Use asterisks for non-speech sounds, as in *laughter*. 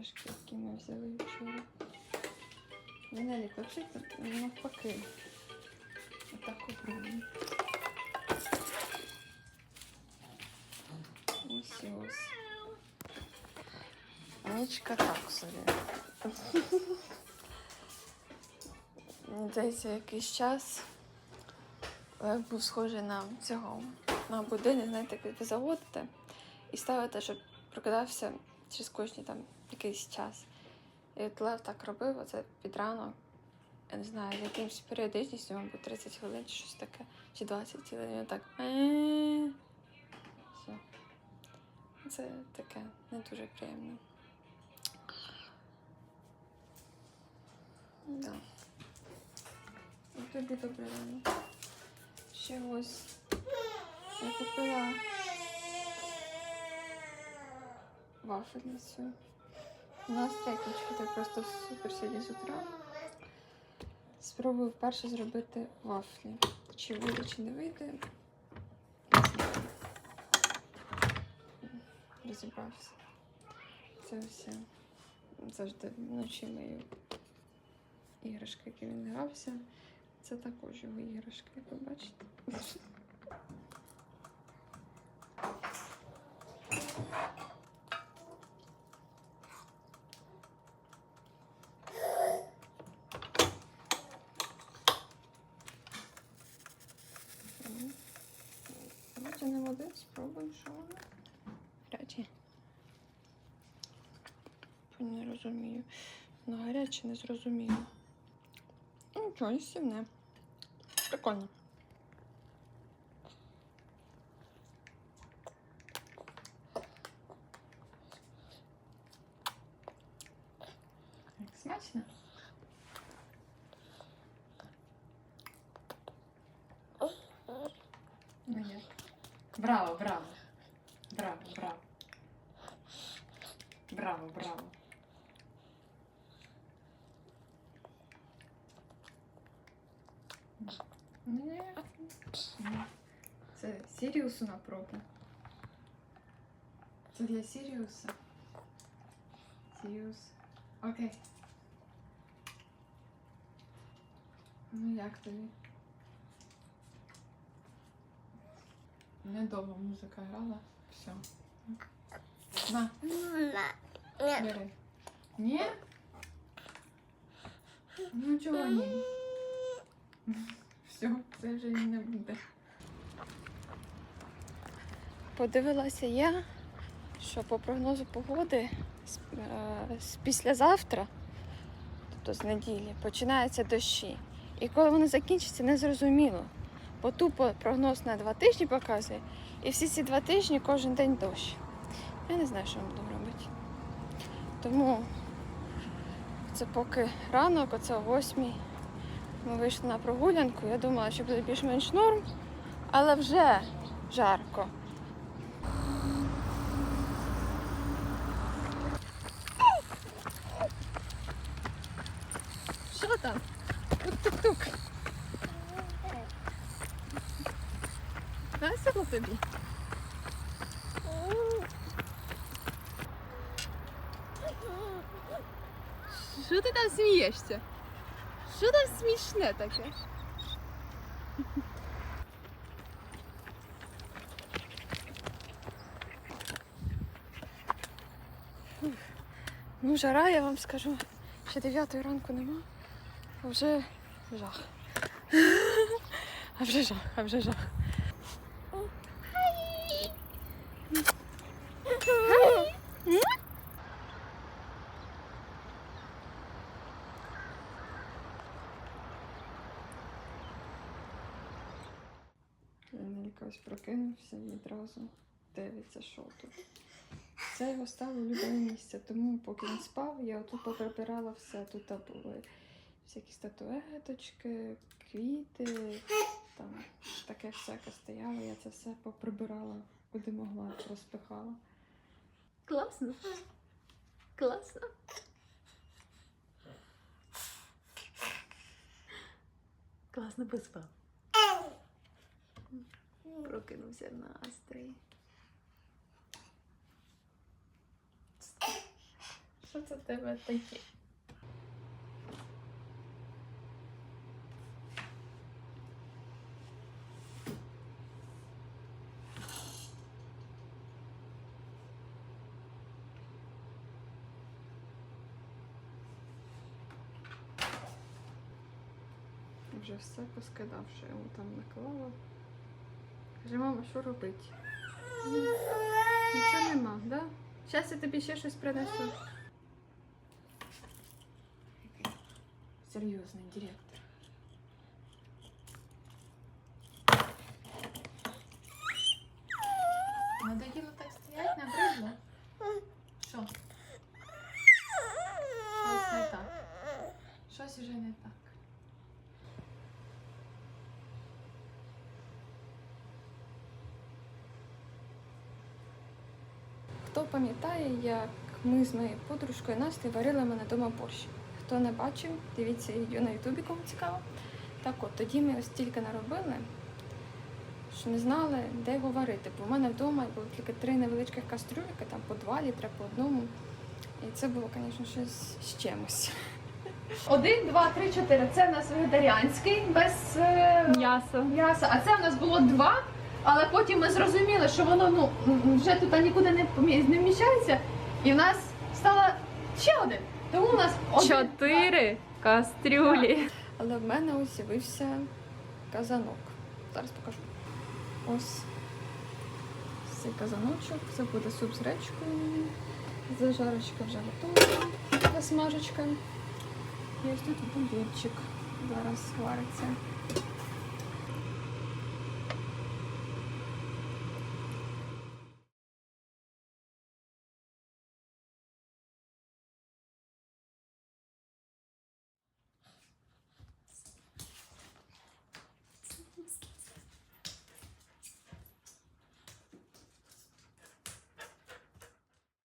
іграшки, які ми взяли вчора. Венелік, взагалі навпаки. Отак обрали. Ось ось. Нічка так собі. Здається, якийсь час лев був схожий на цього, на будильник, знаєте, як заводите і ставите, щоб прокидався через кожні там якийсь час. І от лев так робив, оце під ранок. Я не знаю, з якимось періодичністю, мабуть, 30 хвилин чи щось таке, чи 20 хвилин, він так. Все. Це таке не дуже приємно. Да. І тобі добре рано. Ще ось я купила вафельницю. Настрій так просто супер сьогодні з утра. Спробую вперше зробити вафлі. Чи вийде, чи не вийде. Розібрався. Це все. Завжди вночі мою іграшки, які він грався. Це також його іграшки, як ви бачите. Давайте спробуємо, що воно. Гаряче. Не розумію. Воно гаряче не зрозуміло. Ну, і сівне. Прикольно. Як смачно? Ну як? Браво, браво. Браво, браво. Браво, браво. Ні. Це Сіріусу на пробу. Це для Сіріуса. Сіріус. Окей. Ну як тобі? Недовго музика грала. Все. На, бери. Ні? Ну чого ні? Все, це вже не буде. Подивилася я, що по прогнозу погоди з, е, з післязавтра, тобто з неділі, починаються дощі. І коли вони закінчаться, не зрозуміло. Бо тупо прогноз на два тижні показує, і всі ці два тижні кожен день дощ. Я не знаю, що ми будемо робити. Тому це поки ранок, оце о восьмій. Ми вийшли на прогулянку. Я думала, що буде більш-менш норм, але вже жарко. Що там? Тук-тук-тук. Весело тобі? Що ти там смієшся? Що там смішне таке? Фух. Ну, жара, я вам скажу, ще 9 ранку нема, *laughs* а вже жах. А вже жах, а вже жах. Нелька ось прокинувся і відразу дивиться, що тут. Це його стало улюблене місце, тому поки він спав, я тут поприбирала все. Тут були всякі статуеточки, квіти, там таке всяке стояло. Я це все поприбирала, куди могла, розпихала. Класно. Класно. Класно поспав. Прокинувся настрій. Що це тебе такі. Вже все поскидав, що я йому там наклала. Каже, мама, що робити? Нічого нема, да? Зараз я тобі ще щось принесу. Який Серйозний директор. Надоїло так Хто пам'ятає, як ми з моєю подружкою Настею варили мене вдома борщ? Хто не бачив, дивіться відео на ютубі, кому цікаво. Так от, тоді ми ось тільки наробили, що не знали, де його варити. Бо в мене вдома було тільки три невеличких кастрюльки, там по два літра, по одному. І це було, звісно, щось з чимось. Один, два, три, чотири. Це в нас вегетаріанський, без е, М'ясо. м'яса. А це в нас було два, але потім ми зрозуміли, що воно ну вже тут нікуди не помі- не вміщається, і в нас стало ще один. Тому у нас один, Чотири кастрюлі. Але в мене ось з'явився казанок. Зараз покажу. Ось цей казаночок. Це буде суп з речкою. Зажарочка вже готова. Засмажечка. І ось тут бульйончик зараз вариться.